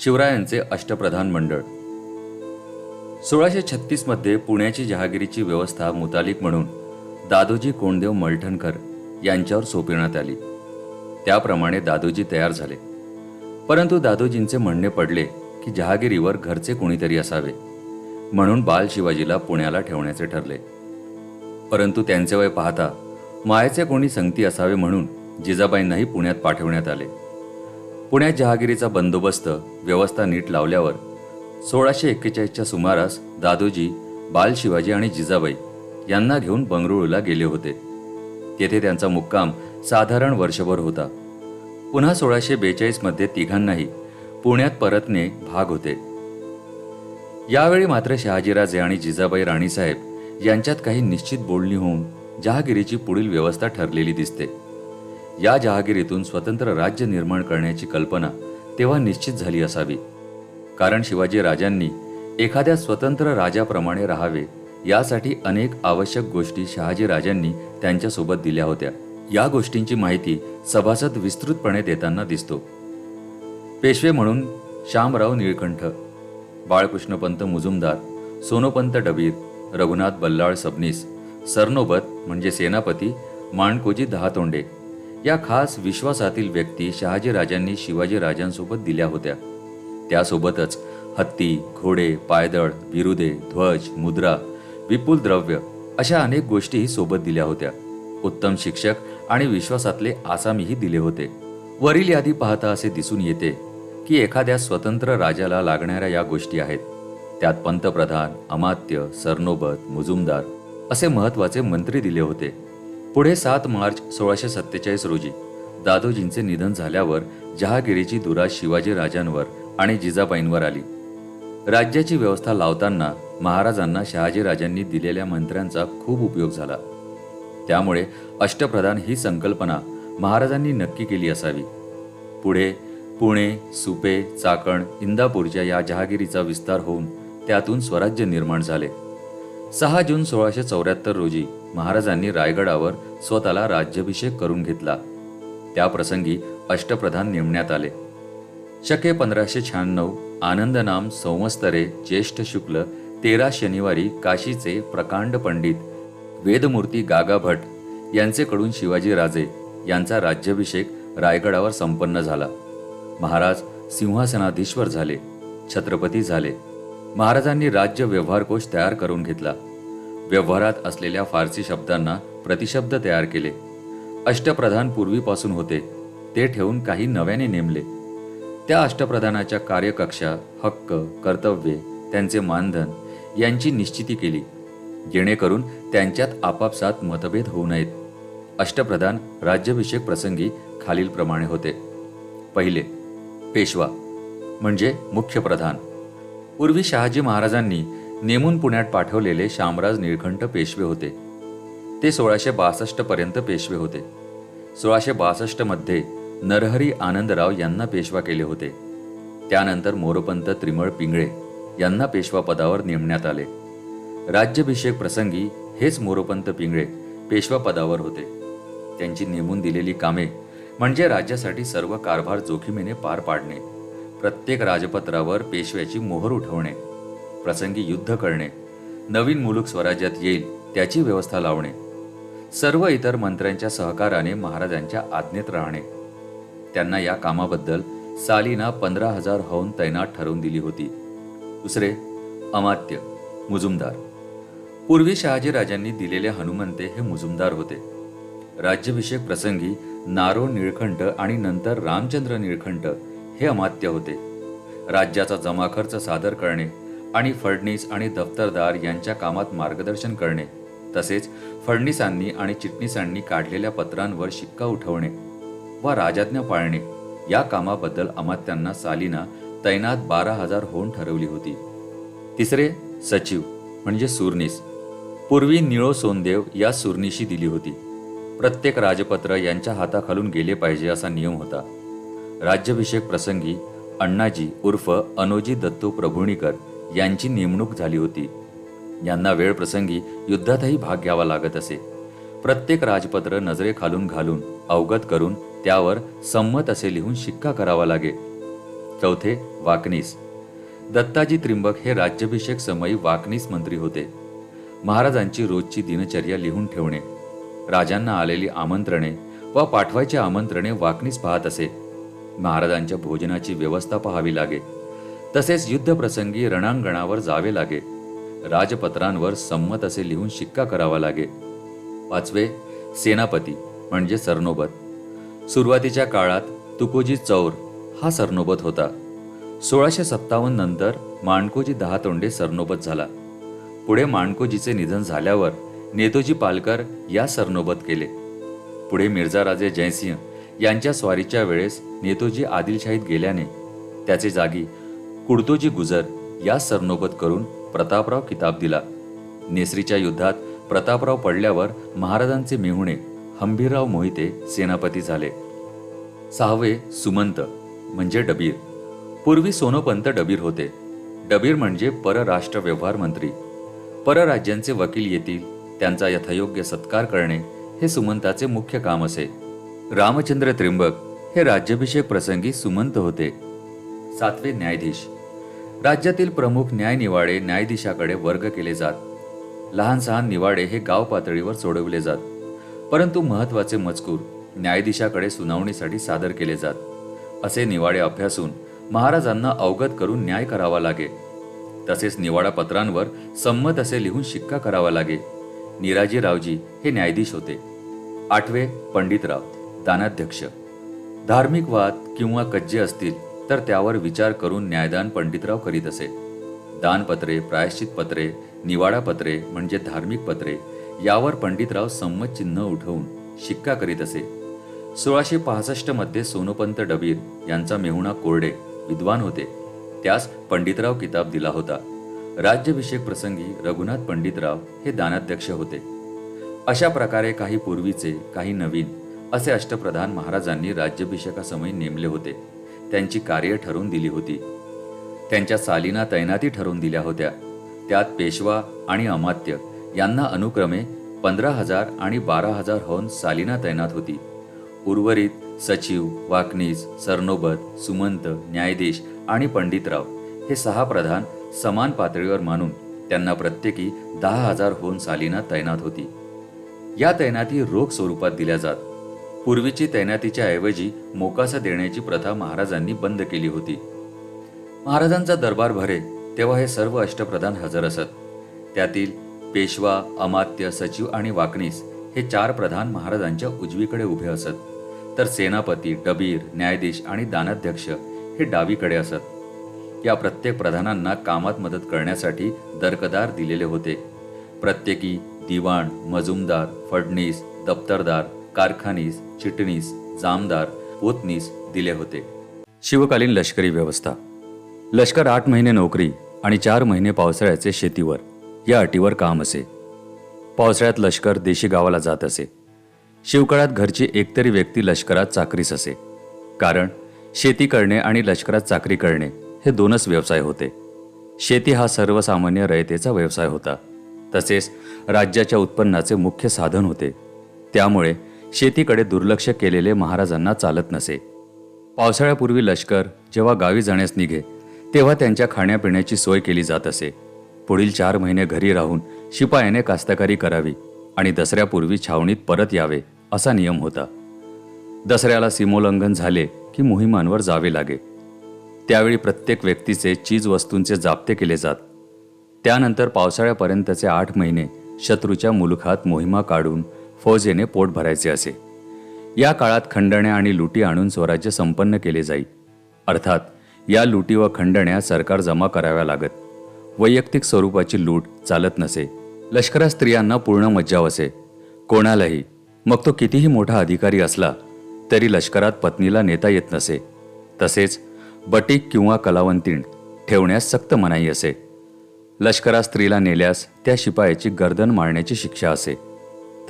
शिवरायांचे अष्टप्रधान मंडळ. सोळाशे छत्तीसमध्ये पुण्याची जहागिरीची व्यवस्था मुतालिक म्हणून दादोजी कोंडदेव मलठणकर यांच्यावर सोपविण्यात आली. त्याप्रमाणे दादोजी तयार झाले. परंतु दादोजींचे म्हणणे पडले की जहागिरीवर घरचे कोणीतरी असावे म्हणून बाल शिवाजीला पुण्याला ठेवण्याचे ठरले. परंतु त्यांचे वय पाहता मायेचे कोणी संगती असावे म्हणून जिजाबाईंनाही पुण्यात पाठवण्यात आले. पुण्यात जहागिरीचा बंदोबस्त व्यवस्था नीट लावल्यावर सोळाशे एक्केचाळीसच्या सुमारास दादोजी बाल शिवाजी आणि जिजाबाई यांना घेऊन बंगळुरूला गेले होते. तेथे त्यांचा मुक्काम साधारण वर्षभर होता. पुन्हा सोळाशे बेचाळीसमध्ये तिघांनाही पुण्यात परतणे भाग होते. यावेळी मात्र शहाजीराजे आणि जिजाबाई राणीसाहेब यांच्यात काही निश्चित बोलणी होऊन जहागिरीची पुढील व्यवस्था ठरलेली दिसते. या जहागिरीतून स्वतंत्र राज्य निर्माण करण्याची कल्पना तेव्हा निश्चित झाली असावी. कारण शिवाजी राजांनी एखाद्या स्वतंत्र राजाप्रमाणे राहावे यासाठी अनेक आवश्यक गोष्टी शहाजी राजांनी त्यांच्यासोबत दिल्या होत्या. या गोष्टींची माहिती सभासद विस्तृतपणे देताना दिसतो. पेशवे म्हणून श्यामराव निळकंठ बाळकृष्णपंत मुजुमदार सोनोपंत डबीर रघुनाथ बल्लाळ सबनीस सरनोबत म्हणजे सेनापती माणकोजी दहातोंडे या खास विश्वासातील व्यक्ती शहाजी राजांनी शिवाजी राजांसोबत दिल्या होत्या. त्यासोबतच हत्ती घोडे पायदळ बिरुदे ध्वज मुद्रा विपुल द्रव्य अशा अनेक गोष्टीही सोबत दिल्या होत्या. उत्तम शिक्षक आणि विश्वासातले आसामीही दिले होते. वरील यादी पाहता असे दिसून येते की एखाद्या स्वतंत्र राजाला लागणाऱ्या या गोष्टी आहेत. त्यात पंतप्रधान अमात्य सरनोबत मुजुमदार असे महत्त्वाचे मंत्री दिले होते. पुढे सात मार्च सोळाशे सत्तेचाळीस रोजी दादोजींचे निधन झाल्यावर जहागिरीची दुरा शिवाजी राजांवर आणि जिजाबाईंवर आली. राज्याची व्यवस्था लावताना महाराजांना शहाजी राजांनी दिलेल्या मंत्र्यांचा खूप उपयोग झाला. त्यामुळे अष्टप्रधान ही संकल्पना महाराजांनी नक्की केली असावी. पुढे पुणे सुपे चाकण इंदापूरच्या या जहागिरीचा विस्तार होऊन त्यातून स्वराज्य निर्माण झाले. सहा जून सोळाशे चौऱ्याहत्तर रोजी महाराजांनी रायगडावर स्वतःला राज्याभिषेक करून घेतला. त्या प्रसंगी अष्टप्रधान नेमण्यात आले. शके पंधराशे शहाण्णव आनंदनाम संवत्सरे ज्येष्ठ शुक्ल तेरा शनिवारी काशीचे प्रकांड पंडित वेदमूर्ती गागा भट यांचेकडून शिवाजी राजे यांचा राज्याभिषेक रायगडावर संपन्न झाला. महाराज सिंहासनाधीश्वर झाले छत्रपती झाले. महाराजांनी राज्य व्यवहार कोश तयार करून घेतला. व्यवहारात असलेल्या फारसी शब्दांना प्रतिशब्द तयार केले. अष्टप्रधान पूर्वीपासून होते. ते ठेवून काही नव्याने नेमले. त्या अष्टप्रधानाच्या कार्यकक्षा हक्क कर्तव्ये त्यांचे मानधन यांची निश्चिती केली जेणेकरून त्यांच्यात आपापसात मतभेद होऊ नयेत. अष्टप्रधान राज्याभिषेक प्रसंगी खालीलप्रमाणे होते. पहिले पेशवा म्हणजे मुख्य प्रधान पूर्वी शहाजी महाराजांनी नेमून पुण्यात पाठवलेले शामराज निळकंठ पेशवे होते. ते सोळाशे बासष्ट पर्यंत पेशवे होते. सोळाशे बासष्टमध्ये नरहरी आनंदराव यांना पेशवा केले होते. त्यानंतर मोरोपंत त्रिमळ पिंगळे यांना पेशवा पदावर नेमण्यात आले. राज्याभिषेक प्रसंगी हेच मोरोपंत पिंगळे पेशवा पदावर होते. त्यांची नेमून दिलेली कामे म्हणजे राज्यासाठी सर्व कारभार जोखीमेने पार पाडणे. प्रत्येक राजपत्रावर पेशव्याची मोहर उठवणे प्रसंगी युद्ध करणे नवीन मुलूक स्वराज्यात येईल त्याची व्यवस्था लावणे सर्व इतर मंत्र्यांच्या सहकाराने महाराजांच्या आज्ञेत राहणे. त्यांना या कामाबद्दल सालीना पंधरा हजार हौन तैनात ठरवून दिली होती. दुसरे अमात्य मुजुमदार. पूर्वी शहाजीराजांनी दिलेले हनुमंते हे मुजुमदार होते. राज्याभिषेक प्रसंगी नारो निळखंट आणि नंतर रामचंद्र निळखंट हे अमात्य होते. राज्याचा जमाखर्च सादर करणे आणि फडणीस आणि दफ्तरदार यांच्या कामात मार्गदर्शन करणे तसेच फडणीसांनी आणि चिटणीसांनी काढलेल्या पत्रांवर शिक्का उठवणे व राजाज्ञा पाळणे या कामाबद्दल अमात्यांना सालीना तैनात बारा हजार होऊन ठरवली होती. तिसरे सचिव म्हणजे सुरनीस. पूर्वी निळो सोनदेव या सुरनीशी दिली होती. प्रत्येक राजपत्र यांच्या हाताखालून गेले पाहिजे असा नियम होता. राज्याभिषेक प्रसंगी अण्णाजी उर्फ अनोजी दत्तू प्रभुणीकर यांची नेमणूक झाली होती. यांना वेळ प्रसंगी युद्धातही भाग घ्यावा लागत असे. प्रत्येक राजपत्र नजरेखालून घालून अवगत करून त्यावर संमत असे लिहून शिक्का करावा लागे. चौथे वाकणीस दत्ताजी त्रिंबक हे राज्याभिषेक समयी वाकणीस मंत्री होते. महाराजांची रोजची दिनचर्या लिहून ठेवणे. राजांना आलेली आमंत्रणे व पाठवायची आमंत्रणे वाकणीस पाहत असे. महाराजांच्या भोजनाची व्यवस्था पाहावी लागे. तसेच युद्धप्रसंगी रणांगणावर जावे लागे. राजपत्रांवर संमत असे लिहून शिक्का करावा लागे. पाचवे सेनापती म्हणजे सरनोबत. सुरुवातीच्या काळात तुकोजी चौर हा सरनोबत होता. सोळाशे सत्तावन्न नंतर माणकोजी दहा तोंडे सरनोबत झाला. पुढे माणकोजीचे निधन झाल्यावर नेतोजी पालकर या सरनोबत केले. पुढे मिर्झा राजे जयसिंह यांच्या स्वारीच्या वेळेस नेतोजी आदिलशाहीत गेल्याने त्याचे जागी कुडतोजी गुजर या सरनोबत करून प्रतापराव किताब दिला. नेसरीच्या युद्धात प्रतापराव पडल्यावर महाराजांचे मेहुणे हंबीरराव मोहिते सेनापती झाले. सहावे सुमंत म्हणजे डबीर. पूर्वी सोनोपंत डबीर होते. डबीर म्हणजे परराष्ट्र व्यवहार मंत्री. परराज्यांचे वकील येतील त्यांचा यथायोग्य सत्कार करणे हे सुमंताचे मुख्य काम असे. रामचंद्र त्रिंबक हे राज्याभिषेक प्रसंगी सुमंत होते. सातवे न्यायाधीश. राज्यातील प्रमुख न्यायनिवाडे न्यायाधीशाकडे वर्ग केले जात. लहान सहान निवाडे हे गाव पातळीवर सोडवले जात. परंतु महत्त्वाचे मजकूर न्यायाधीशाकडे सुनावणीसाठी सादर केले जात. असे निवाडे अभ्यासून महाराजांना अवगत करून न्याय करावा लागे. तसेच निवाडा पत्रांवर संमत असे लिहून शिक्का करावा लागे. निराजीरावजी हे न्यायाधीश होते. आठवे पंडितराव. दानाध्यक्ष. धार्मिक वाद किंवा कज्जे असतील तर त्यावर विचार करून न्यायदान पंडितराव करीत असे. दानपत्रे प्रायश्चित पत्रे निवाडा पत्रे म्हणजे धार्मिक पत्रे यावर पंडितराव संमत चिन्ह उठवून शिक्का करीत असे. सोळाशे पासष्टमध्ये सोनोपंत डबीर यांचा मेहुणा कोरडे विद्वान होते. त्यास पंडितराव किताब दिला होता. राज्याभिषेक प्रसंगी रघुनाथ पंडितराव हे दानाध्यक्ष होते. अशा प्रकारे काही पूर्वीचे काही नवीन असे अष्टप्रधान महाराजांनी राज्याभिषेकासमयी नेमले होते. त्यांची कार्य ठरवून दिली होती. त्यांच्या सालीना तैनाती ठरवून दिल्या होत्या. त्यात पेशवा आणि अमात्य यांना अनुक्रमे पंधरा हजार आणि बारा हजार होऊन सालीना तैनात होती. उर्वरित सचिव वाकनीज सरनोबत सुमंत न्यायाधीश आणि पंडितराव हे सहा प्रधान समान पातळीवर मानून त्यांना प्रत्येकी दहा हजार होऊन सालीना तैनात होती. या तैनाती रोख स्वरूपात दिल्या जात. पूर्वीची तैनातीच्या ऐवजी मोकासा देण्याची प्रथा महाराजांनी बंद केली होती. महाराजांचा दरबार भरे तेव्हा हे सर्व अष्टप्रधान हजर असत. त्यातील पेशवा अमात्य सचिव आणि वाकणीस हे चार प्रधान महाराजांच्या उजवीकडे उभे असत. तर सेनापती डबीर न्यायाधीश आणि दानाध्यक्ष हे डावीकडे असत. या प्रत्येक प्रधानांना कामात मदत करण्यासाठी दरकदार दिलेले होते. प्रत्येकी दिवाण मजुमदार फडणीस दप्तरदार कारखानीस चिटणीस जामदार पोतनीस दिले होते. शिवकालीन लष्करी व्यवस्था. लष्कर आठ महिने नोकरी आणि चार महिने पावसाळ्याचे शेतीवर. या अटीवर काम असे. पावसाळ्यात लष्कर देशी गावाला जात असे. शिवकाळात घरची एकतरी व्यक्ती लष्करात चाकरीस असे. कारण शेती करणे आणि लष्करात चाकरी करणे हे दोनच व्यवसाय होते. शेती हा सर्वसामान्य रयतेचा व्यवसाय होता. तसेच राज्याच्या उत्पन्नाचे मुख्य साधन होते. त्यामुळे शेतीकडे दुर्लक्ष केलेले महाराजांना चालत नसे. पावसाळ्यापूर्वी लष्कर जेव्हा गावी जाण्यास निघे तेव्हा त्यांच्या खाण्यापिण्याची सोय केली जात असे. पुढील चार महिने घरी राहून शिपायाने कास्तकारी करावी आणि दसऱ्यापूर्वी छावणीत परत यावे असा नियम होता. दसऱ्याला सीमोल्लंघन झाले की मोहिमांवर जावे लागे. त्यावेळी प्रत्येक व्यक्तीचे चीज वस्तूंचे जाप्ते केले जात. त्यानंतर पावसाळ्यापर्यंतचे आठ महिने शत्रूच्या मुलखात मोहिमा काढून फौजेने पोट भरायचे असे. या काळात खंडण्या आणि लुटी आणून स्वराज्य संपन्न केले जाई. अर्थात या लुटी व खंडण्या सरकार जमा कराव्या लागत. वैयक्तिक स्वरूपाची लूट चालत नसे. लष्करात स्त्रियांना पूर्ण मज्जाव असे कोणालाही मग तो कितीही मोठा अधिकारी असला तरी लष्करात पत्नीला नेता येत नसे. तसेच बटीक किंवा कलावंतीण ठेवण्यास सक्त मनाई असे. लष्करात स्त्रीला नेल्यास त्या शिपायाची गर्दन मारण्याची शिक्षा असे.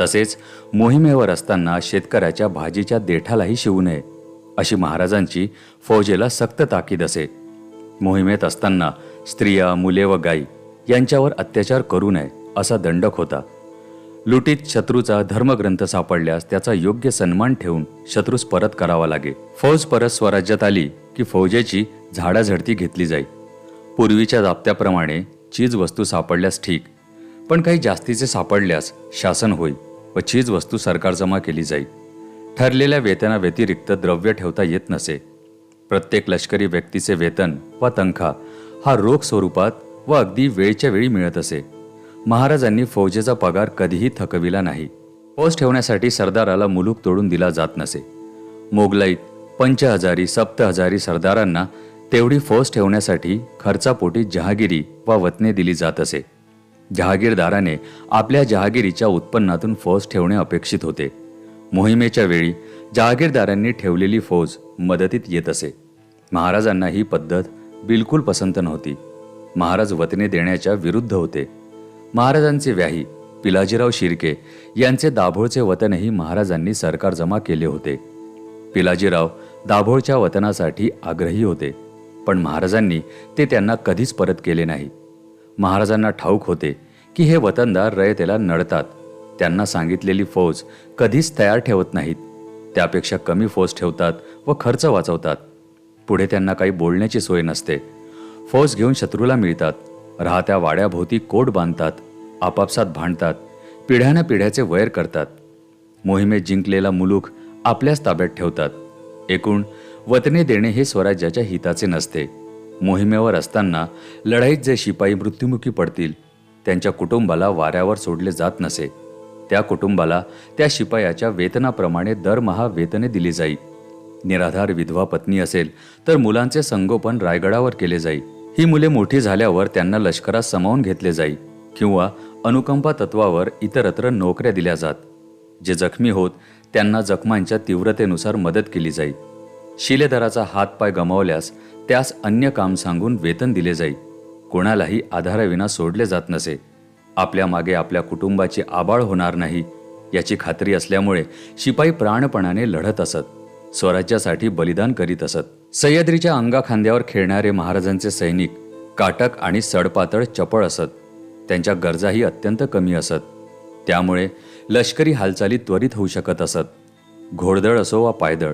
तसेच मोहिमेवर असताना शेतकऱ्याच्या भाजीच्या देठालाही शिवू नये अशी महाराजांची फौजेला सक्त ताकीद असे. मोहिमेत असताना स्त्रिया मुले व गाई यांच्यावर अत्याचार करू नये असा दंडक होता. लुटीत शत्रूचा धर्मग्रंथ सापडल्यास त्याचा योग्य सन्मान ठेवून शत्रूस परत करावा लागे. फौज परत स्वराज्यात आली की फौजेची झाडाझडती घेतली जाई. पूर्वीच्या जाप्त्याप्रमाणे चीज वस्तू सापडल्यास ठीक पण काही जास्तीचे सापडल्यास शासन होई व चीज वस्तू सरकार जमा केली जाई ठरलेल्या वेतनाव्यतिरिक्त द्रव्य ठेवता येत नसे. प्रत्येक लष्करी व्यक्तीचे वेतन व तंखा हा रोख स्वरूपात व अगदी वेळच्या वेळी मिळत असे. महाराजांनी फौजेचा पगार कधीही थकविला नाही. पोस्ट ठेवण्यासाठी सरदाराला मुलूक तोडून दिला जात नसे. मोगलाईत सप्त हजारी सरदारांना तेवढी फौज ठेवण्यासाठी खर्चापोटी जहागिरी वा वतने दिली जात असे. जहागीरदाराने आपल्या जहागिरीच्या उत्पन्नातून फौज ठेवणे अपेक्षित होते. मोहिमेच्या वेळी जहागीरदारांनी ठेवलेली फौज मदतीत येत असे. महाराजांना ही पद्धत बिलकुल पसंत नव्हती. महाराज वतने देण्याच्या विरुद्ध होते. महाराजांचे व्याही पिलाजीराव शिर्के यांचे दाभोळचे वतनही महाराजांनी सरकार जमा केले होते. पिलाजीराव दाभोळच्या वतनासाठी आग्रही होते पण महाराजांनी ते त्यांना कधीच परत केले नाही. महाराजांना ठाऊक होते की हे वतनदार रयतेला नडतात. त्यांना सांगितलेली फौज कधीच तयार ठेवत नाहीत. त्यापेक्षा कमी फौज ठेवतात व खर्च वाचवतात. पुढे त्यांना काही बोलण्याची सोय नसते. फौज घेऊन शत्रूला मिळतात. राहत्या वाड्याभोवती कोट बांधतात आपापसात भांडतात पिढ्यानं पिढ्याचे वैर करतात. मोहिमेत जिंकलेला मुलूक आपल्याच ताब्यात ठेवतात. एकूण वतने देणे हे स्वराज्याच्या हिताचे नसते. मोहिमेवर असताना लढाईत जे शिपाई मृत्युमुखी पडतील त्यांच्या कुटुंबाला वाऱ्यावर सोडले जात नसे. त्या कुटुंबाला त्या शिपायाच्या वेतनाप्रमाणे दरमहा वेतने दिली जाई. निराधार विधवा पत्नी असेल तर मुलांचे संगोपन रायगडावर केले जाई. ही मुले मोठी झाल्यावर त्यांना लष्करात समावून घेतले जाई किंवा अनुकंपा तत्वावर इतरत्र नोकऱ्या दिल्या जात. जे जखमी होत त्यांना जखमांच्या तीव्रतेनुसार मदत केली जाई. शिलेदाराचा हातपाय गमावल्यास त्यास अन्य काम सांगून वेतन दिले जाई. कोणालाही आधाराविना सोडले जात नसे. आपल्या मागे आपल्या कुटुंबाची आबाळ होणार नाही याची खात्री असल्यामुळे शिपाई प्राणपणाने लढत असत स्वराज्यासाठी बलिदान करीत असत. सह्याद्रीच्या अंगाखांद्यावर खेळणारे महाराजांचे सैनिक काटक आणि सडपातळ चपळ असत. त्यांच्या गरजाही अत्यंत कमी असत. त्यामुळे लष्करी हालचाली त्वरित होऊ शकत असत. घोडदळ असो वा पायदळ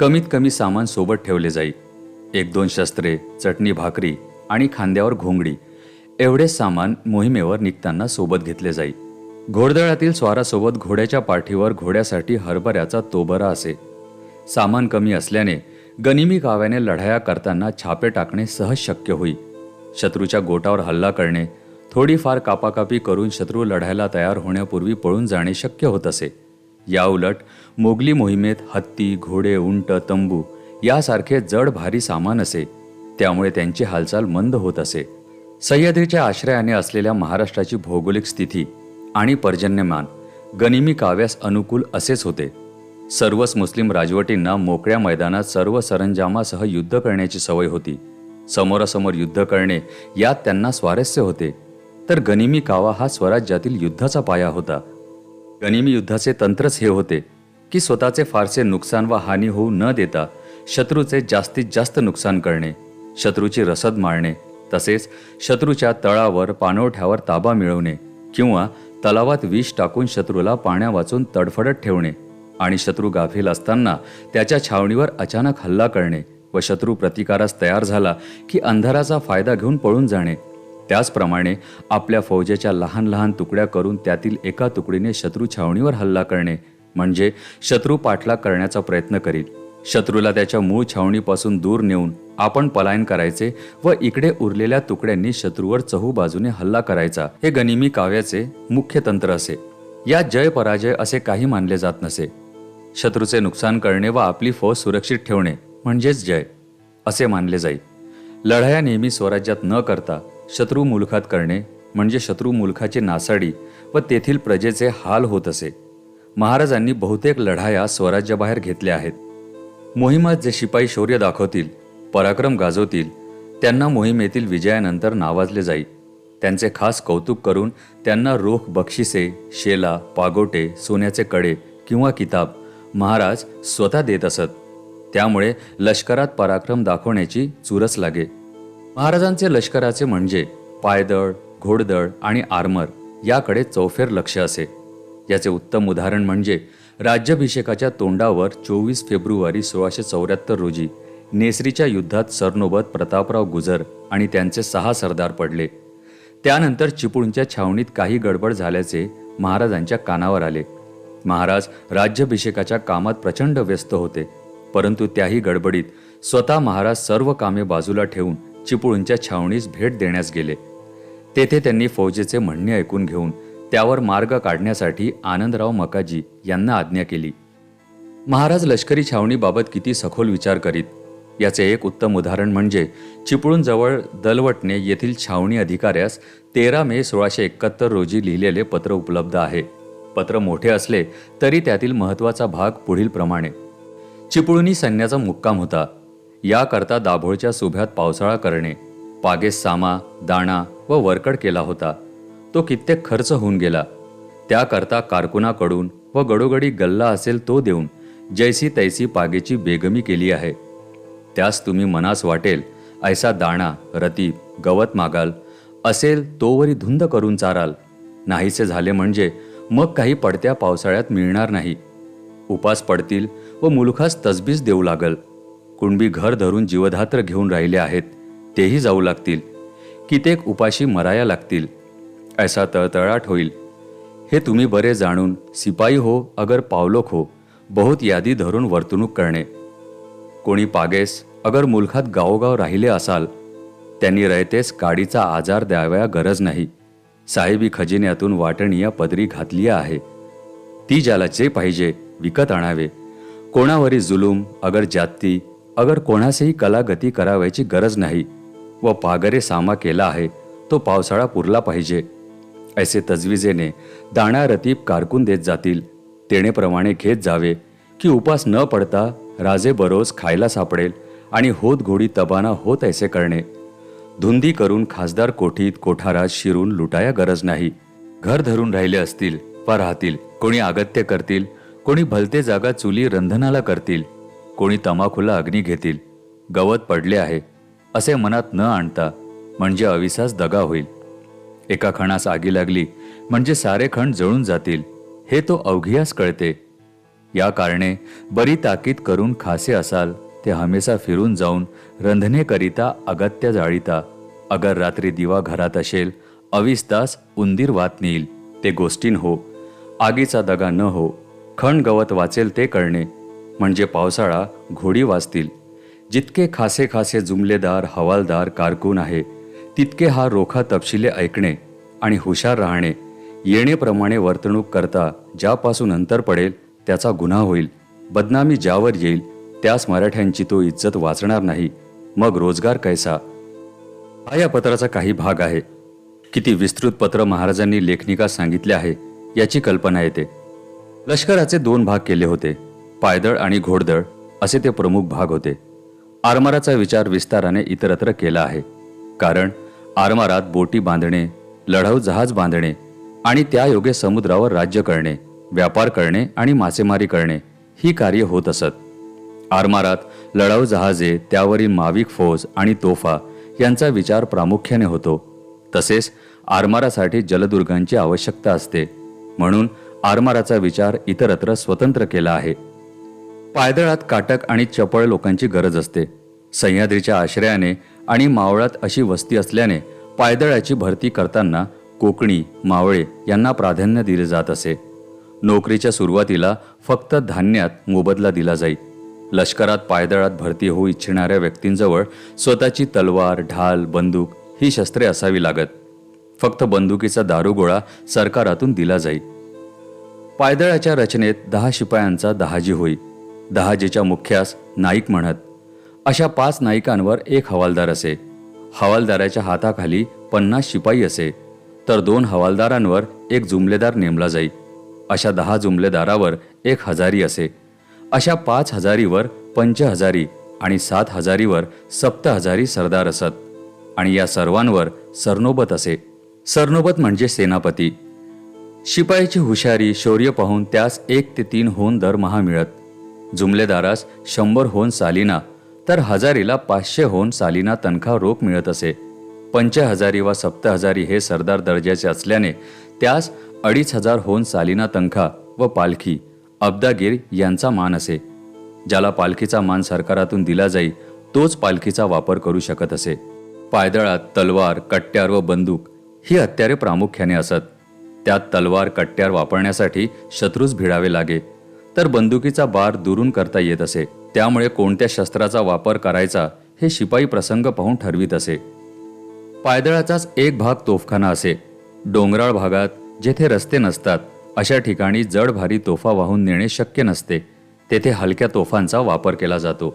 कमीत कमी सामान सोबत ठेवले जाई. एक दोन शस्त्रे चटणी भाकरी आणि खांद्यावर घोंगडी एवढे सामान मोहिमेवर निघताना सोबत घेतले जाई. घोडदळातील स्वारासोबत घोड्याच्या पाठीवर घोड्यासाठी हरभऱ्याचा तोबरा असे. सामान कमी असल्याने गनिमी काव्याने लढाया करताना छापे टाकणे सहज शक्य होई. शत्रूच्या गोटावर हल्ला करणे थोडीफार कापाकापी करून शत्रू लढायला तयार होण्यापूर्वी पळून जाणे शक्य होत असे. याउलट मोगली मोहिमेत हत्ती घोडे उंट तंबू यासारखे जड भारी सामान असे. त्यामुळे त्यांची हालचाल मंद होत असे. सह्याद्रीच्या आश्रयाने असलेल्या महाराष्ट्राची भौगोलिक स्थिती आणि पर्जन्यमान गनिमी काव्यास अनुकूल असेच होते. सर्वच मुस्लिम राजवटींना मोकळ्या मैदानात सर्व सरंजामासह युद्ध करण्याची सवय होती. समोरासमोर युद्ध करणे यात त्यांना स्वारस्य होते. तर गनिमी कावा हा स्वराज्यातील युद्धाचा पाया होता. गनिमी युद्धाचे तंत्रच हे होते की स्वतःचे फारसे नुकसान वा हानी होऊ न देता शत्रूचे जास्तीत जास्त नुकसान करणे शत्रूची रसद मारणे तसेच शत्रूच्या तळावर पाणवठ्यावर ताबा मिळवणे किंवा तलावात विष टाकून शत्रूला पाण्या वाचून तडफडत ठेवणे आणि शत्रू गाफील असताना त्याच्या छावणीवर अचानक हल्ला करणे व शत्रू प्रतिकारास तयार झाला की अंधाराचा फायदा घेऊन पळून जाणे. त्याचप्रमाणे आपल्या फौजेच्या लहान लहान तुकड्या करून त्यातील एका तुकडीने शत्रू छावणीवर हल्ला करणे म्हणजे शत्रू पाठलाग करण्याचा प्रयत्न करील. शत्रूला त्याच्या मूळ छावणीपासून दूर नेऊन आपण पलायन करायचे व इकडे उरलेल्या तुकड्यांनी शत्रूवर चहू बाजूने हल्ला करायचा. हे गनिमी काव्याचे मुख्य तंत्र असे. यात जय पराजय असे काही मानले जात नसे. शत्रूचे नुकसान करणे व आपली फौज सुरक्षित ठेवणे म्हणजेच जय असे मानले जाई. लढाया नेहमी स्वराज्यात न करता शत्रू मुलखात करणे म्हणजे शत्रू मुलखाची नासाडी व तेथील प्रजेचे हाल होत असे. महाराजांनी बहुतेक लढाया स्वराज्याबाहेर घेतल्या आहेत. मोहिमात जे शिपाई शौर्य दाखवतील पराक्रम गाजवतील त्यांना मोहिमेतील विजयानंतर नावाजले जाई. त्यांचे खास कौतुक करून त्यांना रोख बक्षिसे शेला पागोटे सोन्याचे कडे किंवा किताब महाराज स्वतः देत असत. त्यामुळे लष्करात पराक्रम दाखवण्याची चुरस लागे. महाराजांचे लष्कराचे म्हणजे पायदळ घोडदळ आणि आर्मर याकडे चौफेर लक्ष असे. याचे उत्तम उदाहरण म्हणजे राज्याभिषेकाच्या तोंडावर चोवीस फेब्रुवारी सोळाशे चौऱ्याहत्तर रोजी नेसरीच्या युद्धात सरनोबत प्रतापराव गुजर आणि त्यांचे सहा सरदार पडले. त्यानंतर चिपळूणच्या छावणीत काही गडबड झाल्याचे महाराजांच्या कानावर आले. महाराज राज्याभिषेकाच्या कामात प्रचंड व्यस्त होते परंतु त्याही गडबडीत स्वतः महाराज सर्व कामे बाजूला ठेवून चिपळूणच्या छावणीस भेट देण्यास गेले. तेथे त्यांनी फौजेचे म्हणणे ऐकून घेऊन त्यावर मार्ग काढण्यासाठी आनंदराव मकाजी यांना आज्ञा केली. महाराज लष्करी छावणीबाबत किती सखोल विचार करीत. याचे एक उत्तम उदाहरण म्हणजे चिपळूणजवळ दलवटणे येथील छावणी अधिकाऱ्यास तेरा मे सोळाशे एकाहत्तर रोजी लिहिलेले पत्र उपलब्ध आहे. पत्र मोठे असले तरी त्यातील महत्त्वाचा भाग पुढीलप्रमाणे चिपळुणी सैन्याचा मुक्काम होता. याकरता दाभोळच्या सुभ्यात पावसाळा करणे पागेस सामा दाणा व वरकड केला होता. तो कित्येक खर्च होऊन गेला. त्याकरता कारकुनाकडून व गडोगडी गल्ला असेल तो देऊन जैसी तैसी पागेची बेगमी केली आहे. त्यास तुम्ही मनास वाटेल ऐसा दाणा रतीब गवत मागाल असेल तोवरी धुंद करून चाराल. नाहीसे झाले म्हणजे मग काही पडत्या पावसाळ्यात मिळणार नाही. उपास पडतील व मुलखास तसबीज देऊ लागल. कुणबी घर धरून जीवधात्र घेऊन राहिले आहेत तेही जाऊ लागतील. कित्येक उपाशी मराया लागतील. ऐसा तळतळाट होईल. हे तुम्ही बरे जाणून सिपाई हो अगर पावलोक हो बहुत यादी धरून वर्तणूक करणे. कोणी पागेस अगर मुलखात गावोगाव राहिले असाल त्यांनी रयतेस काडीचा आजार द्यावया गरज नाही. साहेबी खजिन्यातून वाटणीया पदरी घातली आहे. ती ज्याला जे पाहिजे विकत आणावे. कोणावरी जुलूम अगर जाती अगर कोणासही कलागती करावयाची गरज नाही व पागरे सामा केला आहे तो पावसाळा पुरला पाहिजे. ऐसे तजविजेने दाणा रतीब कारकून देत जातील. तेणेप्रमाणे घेत जावे की उपास न पडता राजे बरोज खायला सापडेल आणि होत घोडी तबाना होत ऐसे करणे. धुंदी करून खासदार कोठीत कोठारात शिरून लुटाया गरज नाही. घर धरून राहिले असतील वा राहतील कोणी आगत्य करतील कोणी भलते जागा चुली रंधनाला करतील. कोणी तमाखूला अग्नी घेतील गवत पडले आहे असे मनात न आणता म्हणजे अविसास दगा होईल. एका खणास आगी लागली म्हणजे सारे खण जळून जातील हे तो अवघियास कळते. या कारणे बरी ताकीद करून खासे असाल ते हमेसा फिरून जाऊन रंधनेकरिता अगत्य जाळीता. अगर रात्री दिवा घरात असेल अवीस तास उंदीर वात नेईल ते गोष्टीन हो. आगीचा दगा न हो. खण गवत वाचेल ते कळणे. म्हणजे पावसाळा घोडी वाचतील जितके खासे खासे जुमलेदार हवालदार कारकून आहे तितके हा रोखा तपशिले ऐकणे आणि हुशार राहणे येणेप्रमाणे वर्तणूक करता ज्यापासून अंतर पडेल त्याचा गुन्हा होईल. बदनामी ज्यावर येईल त्यास मराठ्यांची तो इज्जत वाचणार नाही. मग रोजगार कैसा? हा या पत्राचा काही भाग आहे. किती विस्तृत पत्र महाराजांनी लेखनिका सांगितले आहे याची कल्पना येते. लष्कराचे दोन भाग केले होते. पायदळ आणि घोडदळ असे ते प्रमुख भाग होते. आरमाराचा विचार विस्ताराने इतरत्र केला आहे. कारण आरमारात बोटी बांधणे लढाऊ जहाज बांधणे आणि त्यायोगे समुद्रावर राज्य करणे व्यापार करणे आणि मासेमारी करणे ही कार्य होत असत. आरमारात लढाऊ जहाजे त्यावरील माविक फौज आणि तोफा यांचा विचार प्रामुख्याने होतो. तसेच आरमारासाठी जलदुर्गांची आवश्यकता असते. म्हणून आरमाराचा विचार इतरत्र स्वतंत्र केला आहे. पायदळात काटक आणि चपळ लोकांची गरज असते. सह्याद्रीच्या आश्रयाने आणि मावळात अशी वस्ती असल्याने पायदळाची भरती करताना कोकणी मावळे यांना प्राधान्य दिले जात असे. नोकरीच्या सुरुवातीला फक्त धान्यात मोबदला दिला जाई. लष्करात पायदळात भरती होऊ इच्छिणाऱ्या व्यक्तींजवळ स्वतःची तलवार ढाल बंदूक ही शस्त्रे असावी लागत. फक्त बंदुकीचा दारुगोळा सरकारातून दिला जाई. पायदळाच्या रचनेत दहा शिपायांचा दहाजी होई. दहाजीच्या मुख्यास नाईक म्हणत. अशा पाच नायिकांवर एक हवालदार असे. हवालदाराच्या हाताखाली पन्नास शिपाई असे. तर दोन हवालदारांवर एक जुमलेदार नेमला जाई. अशा दहा जुमलेदारावर एक हजारी असे. अशा पाच हजारीवर पंच हजारी आणि सात हजारीवर सप्त हजारी सरदार असत. आणि या सर्वांवर सरनोबत असे. सरनोबत म्हणजे सेनापती. शिपाईची हुशारी शौर्य पाहून त्यास एक ते तीन होऊन दरमहा मिळत. जुमलेदारास शंभर होऊन सालिना तर हजारीला पाचशे होऊन सालिना तनखा रोख मिळत असे. पंच हजारी वा सप्त हजारी हे सरदार दर्जाचे असल्याने त्यास अडीच हजार होन सालिना तनखा व पालखी अब्दागीर यांचा मान असे. ज्याला पालखीचा मान सरकारातून दिला जाई तोच पालखीचा वापर करू शकत असे. पायदळात तलवार कट्ट्यार व बंदूक ही हत्यारे प्रामुख्याने असत. त्यात तलवार कट्ट्यार वापरण्यासाठी शत्रूस भिडावे लागे. तर बंदुकीचा बार दुरून करता येत असे. त्यामुळे कोणत्या शस्त्राचा वापर करायचा हे शिपाई प्रसंग पाहून ठरवित असे. पायदळाचाच एक भाग तोफखाना असे. डोंगराळ भागात जेथे रस्ते नसतात अशा ठिकाणी जड भारी तोफा वाहून नेणे शक्य नसते. तेथे हलक्या तोफांचा वापर केला जातो.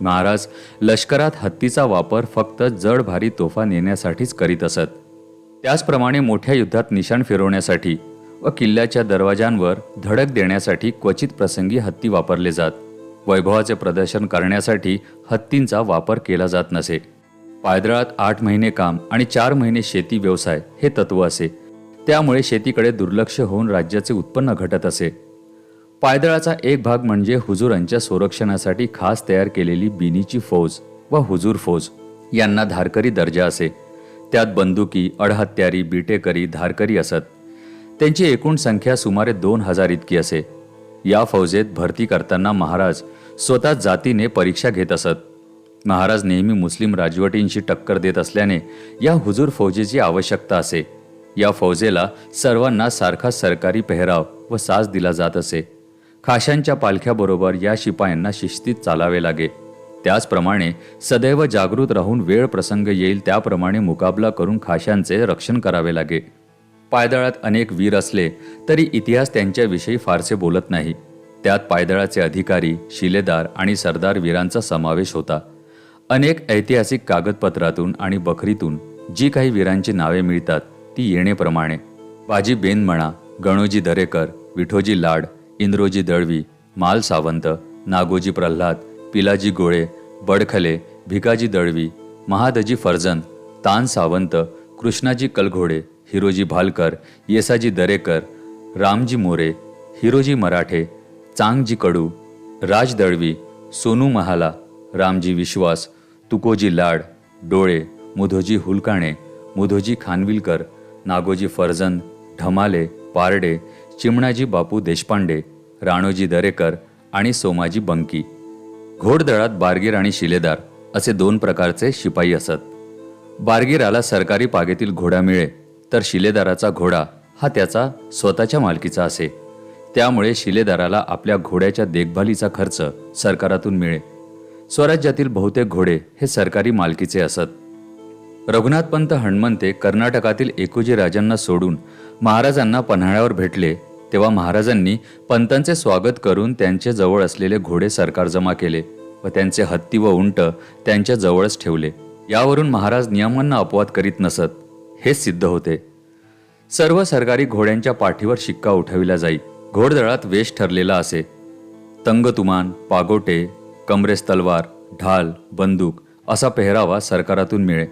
महाराज लष्करात हत्तीचा वापर फक्त जड भारी तोफा नेण्यासाठीच करीत असत. त्याचप्रमाणे मोठ्या युद्धात निशाण फिरवण्यासाठी व किल्ल्याच्या दरवाजांवर धडक देण्यासाठी क्वचित प्रसंगी हत्ती वापरले जात. वैभवाचे प्रदर्शन करण्यासाठी हत्तींचा वापर केला जात नसे. पायदळात आठ महिने काम आणि चार महिने शेती व्यवसाय हे तत्व असे. त्यामुळे शेतीकडे दुर्लक्ष होऊन राज्याचे उत्पन्न घटत असे. पायदळाचा एक भाग म्हणजे हुजुरांच्या संरक्षणासाठी खास तयार केलेली बिनीची फौज व हुजूर फौज. यांना धारकरी दर्जा असे. त्यात बंदुकी अडहत्यारी बिटेकरी धारकरी असत. त्यांची एकूण संख्या सुमारे दोन हजार इतकी असे. या फौजेत भरती करताना महाराज स्वतः जातीने परीक्षा घेत असत. महाराज नेहमी मुस्लिम राजवटींशी टक्कर देत असल्याने या हुजूर फौजेची आवश्यकता असे. या फौजेला सर्वांना सारखा सरकारी पेहराव व साज दिला जात असे. खाशांच्या पालख्याबरोबर या शिपायांना शिस्तीत चालावे लागे. त्याचप्रमाणे सदैव जागृत राहून वेळ प्रसंग येईल त्याप्रमाणे मुकाबला करून खाशांचे रक्षण करावे लागे. पायदळात अनेक वीर असले तरी इतिहास त्यांच्याविषयी फारसे बोलत नाही. त्यात पायदळाचे अधिकारी शिलेदार आणि सरदार वीरांचा समावेश होता. अनेक ऐतिहासिक कागदपत्रातून आणि बखरीतून जी काही वीरांची नावे मिळतात ती येणेप्रमाणे बाजी बेनमणा गणोजी दरेकर विठोजी लाड इंद्रोजी दळवी माल सावंत नागोजी प्रल्हाद पिलाजी गोळे बडखले भिकाजी दळवी महादजी फर्जन तान सावंत कृष्णाजी कलघोडे हिरोजी भालकर येसाजी दरेकर रामजी मोरे हिरोजी मराठे चांगजी कडू राज दळवी सोनू महाला रामजी विश्वास तुकोजी लाड डोळे मुधोजी हुलकाणे मुधोजी खानविलकर नागोजी फर्जंद ढमाले पारडे चिमणाजी बापू देशपांडे राणोजी दरेकर आणि सोमाजी बंकी. घोडदळात बारगीर आणि शिलेदार असे दोन प्रकारचे शिपाई असत. बारगीराला सरकारी पागेतील घोडा मिळे तर शिलेदाराचा घोडा हा त्याचा स्वतःच्या मालकीचा असे. त्यामुळे शिलेदाराला आपल्या घोड्याच्या देखभालीचा खर्च सरकारातून मिळे स्वराज्यातील बहुतेक घोडे हे सरकारी मालकीचे असत. रघुनाथपंत हणमंते कर्नाटकातील एकोजी राजांना सोडून महाराजांना पन्हाळ्यावर भेटले तेव्हा महाराजांनी पंतांचे स्वागत करून त्यांचे जवळ असलेले घोडे सरकार जमा केले व त्यांचे हत्ती व उंट त्यांच्या जवळच ठेवले. यावरून महाराज नियमांना अपवाद करीत नसत. हेच सिद्ध होते. सर्व सरकारी घोड्यांच्या पाठीवर शिक्का उठविला जाई. घोडदळात वेश ठरलेला असे. तंगतुमान पागोटे कमरेस तलवार ढाल बंदूक असा पेहरावा सरकारातून मिळे.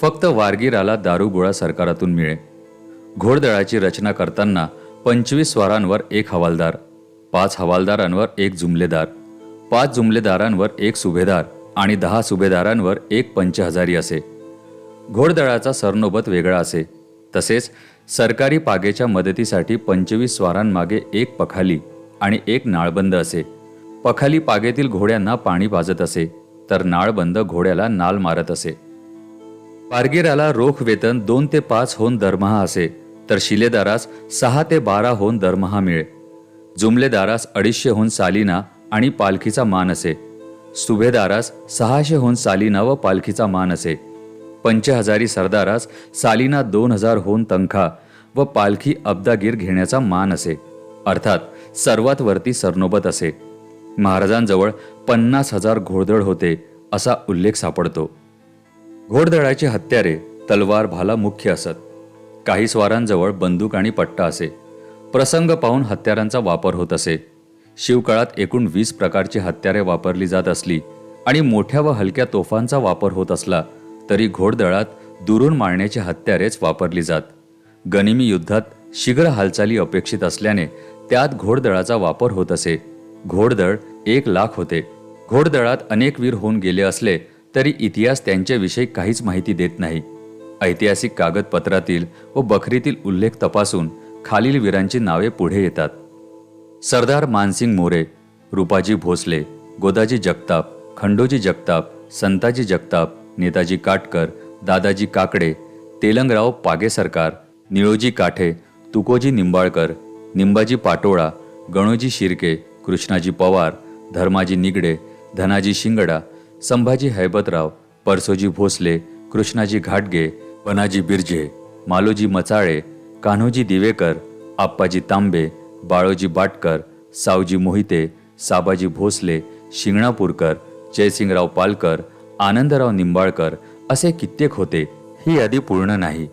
फक्त वारगीराला दारुगोळा सरकारातून मिळे. घोडदळाची रचना करताना पंचवीस स्वारांवर एक हवालदार पाच हवालदारांवर एक जुमलेदार पाच जुमलेदारांवर एक सुभेदार आणि दहा सुभेदारांवर एक पंचहजारी असे. घोडदळाचा सरनोबत वेगळा असे. तसेच सरकारी पागेच्या मदतीसाठी पंचवीस स्वारांमागे एक पखाली आणि एक नाळबंद असे. पखाली पागेतील घोड्यांना पाणी पाजत असे तर नाळबंद घोड्याला नाल मारत असे. पारगिराला रोख वेतन दोन ते पाच होऊन दरमहा असे तर शिलेदारास सहा ते बारा होऊन दरमहा मिळे. जुमलेदारास अडीचशे होऊन सालिना आणि पालखीचा मान असे. सुभेदारास सहाशे होऊन सालिना व पालखीचा मान असे. पंचहजारी सरदारास सालिना दोन हजार होऊन तंखा व पालखी अब्दागीर घेण्याचा मान असे. अर्थात सर्वात वरती सरनोबत असे. महाराजांजवळ पन्नास हजार घोडदळ होते असा उल्लेख सापडतो. घोडदळाची हत्यारे तलवार भाला मुख्य असत. काही स्वारांजवळ बंदूक आणि पट्टा असे. प्रसंग पाहून हत्यारांचा वापर होत असे. शिवकाळात एकूण वीस प्रकारची हत्यारे वापरली जात असली आणि मोठ्या व हलक्या तोफांचा वापर होत असला तरी घोडदळात दुरून मारण्याची हत्यारेच वापरली जात. गनिमी युद्धात शीघ्र हालचाली अपेक्षित असल्याने त्यात घोडदळाचा वापर होत असे. घोडदळ एक लाख होते. घोडदळात अनेक वीर होऊन गेले असले तरी इतिहास त्यांच्याविषयी काहीच माहिती देत नाही. ऐतिहासिक कागदपत्रातील व बखरीतील उल्लेख तपासून खालील वीरांची नावे पुढे येतात. सरदार मानसिंग मोरे रूपाजी भोसले गोदाजी जगताप खंडोजी जगताप संताजी जगताप नेताजी काटकर दादाजी काकडे तेलंगराव पागे सरकार निळोजी काठे तुकोजी निंबाळकर निंबाजी पाटोळा गणोजी शिर्के कृष्णाजी पवार धर्माजी निगडे धनाजी शिंगडा संभाजी हैबतराव परसोजी भोसले कृष्णाजी घाटगे पनाजी बिर्जे मालोजी मचाळे कान्होजी दिवेकर आप्पाजी तांबे बाळोजी बाटकर सावजी मोहिते साबाजी भोसले शिंगणापूरकर जयसिंगराव पालकर आनंदराव निंबाळकर असे कित्येक होते ही यादी पूर्ण नाही.